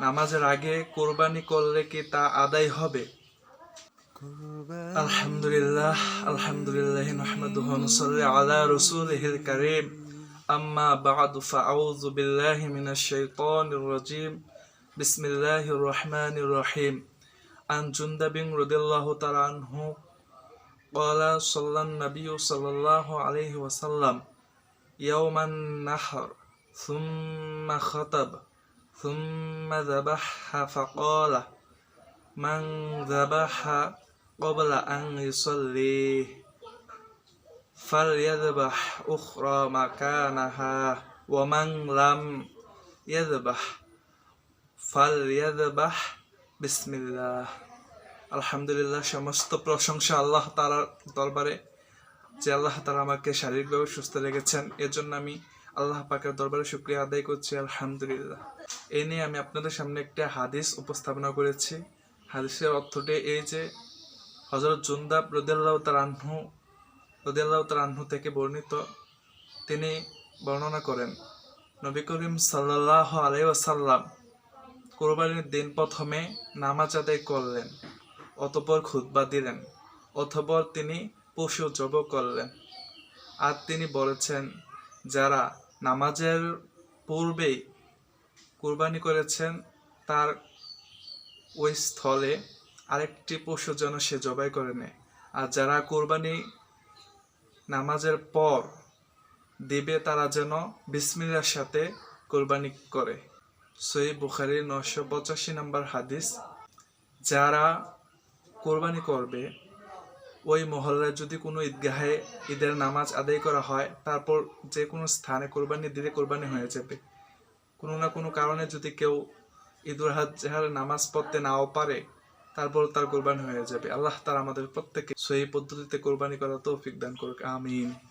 নামাজের আগে কোরবানি করলে কি তা আদায় হবে আলহামদুলিল্লাহ আলহামদুলিল্লাহ নাহমাদুহু ওয়া নুসাল্লি আলা রাসূলিহিল কারীম আম্মা বা'দু ফাআউযু বিল্লাহি মিনাশ শাইতানির রাজীম বিসমিল্লাহির রহমানির রহিম عن جندب رضي الله تعالى عنه قال صلى النبي صلى الله عليه وسلم يوم النحر ثم خطب ثم ذبح فقال من ذبح قبل أن يصلي فليذبح أخرى مكانها ومن لم يذبح فليذبح বিসমিল্লাহ আলহামদুলিল্লাহ সমস্ত প্রশংসা আল্লাহ তালার দরবারে যে আল্লাহ তালা আমাকে শারীরিকভাবে সুস্থ রেখেছেন এর জন্য আমি আল্লাহ পাকের দরবারে শুক্রিয়া আদায় করছি, আলহামদুলিল্লাহ। এই নিয়ে আমি আপনাদের সামনে একটা হাদিস উপস্থাপনা করেছি। হাদিসের অর্থটি এই যে হজরত জুন্দাব রদিয়াল্লাহ তালাহু রদিয়াল্লাহ তালাহু থেকে বর্ণিত, তিনি বর্ণনা করেন, নবী করিম সাল্লাহ আলাই ওয়াসাল্লাম কোরবানির দিন প্রথমে নামাজ আদায় করলেন, অতপর খুতবা দিলেন, অতপর তিনি পশু জব করলেন। আর তিনি বলেছেন, যারা নামাজের পূর্বেই কোরবানি করেছেন, তার ওই স্থলে আরেকটি পশু যেন সে জবাই করে নেয়। আর যারা কোরবানি নামাজের পর দিবে, তারা যেন বিসমিল্লার সাথে কোরবানি করে। সই বুখারির নশো পঁচাশি নম্বর হাদিস, যারা কোরবানি করবে ওই মহল্লায় যদি কোনো ঈদগাহে ঈদের নামাজ আদায় করা হয়, তারপর যে কোনো স্থানে কোরবানি দিলে কোরবানি হয়ে যাবে। কোনো না কোনো কারণে যদি কেউ ঈদুল হাজার নামাজ পড়তে নাও পারে, তারপর তার কোরবানি হয়ে যাবে। আল্লাহ তার আমাদের প্রত্যেকে সেই পদ্ধতিতে কোরবানি করা তৌফিক দান করুক। আমিন।